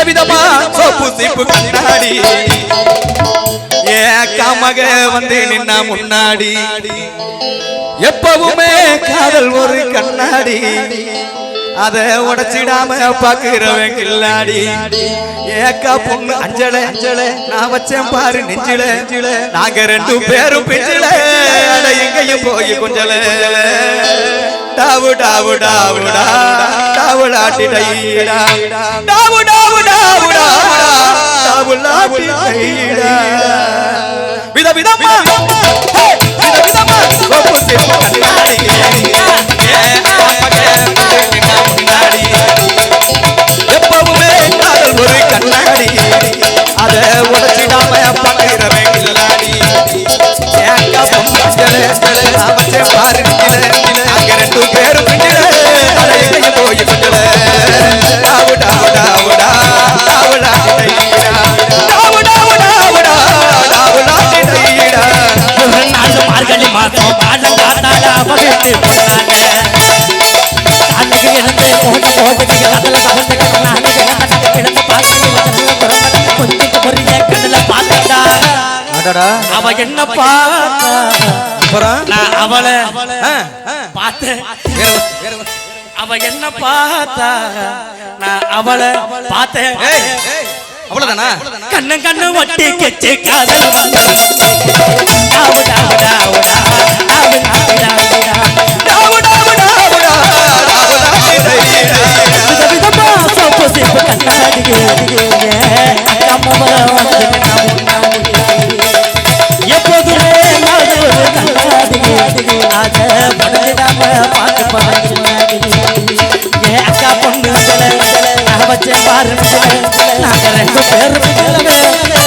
விதவிதமா சோப்பு சீப்பு கண்ணாடி. ஏ காமக வந்து நின்னா முன்னாடி. எப்பவுமே காதல் ஒரு கண்ணாடி. அத உடைச்சிடாம பாக்குறவன் கில்லாடி. ஏக்கா பொண்ணு அஞ்சல அஞ்சல நான் வச்சேன் பாரு நெஞ்சில. நாங்க ரெண்டு பேரும் பிஞ்சில. அட எங்கேயும் போய் கொஞ்சல. டாவு டாவு டாவுடா లాటిడైడా డావు డావు డావు డావు డావు లాటిడైడా విధ విధమ్మ வீட்டு போனாங்க அன்னைக்கு இருந்து போட்டு போட்டு கதல சமந்து நானே கிடந்து பார்த்து கொஞ்சம் பொரிய கண்ணுல பார்த்தா அடடா அவ என்ன பார்த்தா அப்புறம் நான் அவளை ஆ, ஆ. பார்த்தேன். அவ என்ன பார்த்தா நான் அவளை பார்த்தேன். ஏய் அவ்வளவுதானா? கண்ணு கண்ணு ஒட்டி கெச்சு காதல் வந்து படுத்துடாம பார்த்து பாருங்களேன் அக்கா பொண்ணு வச்சேன் பாருங்களேன் நாங்க ரெண்டு பேரும்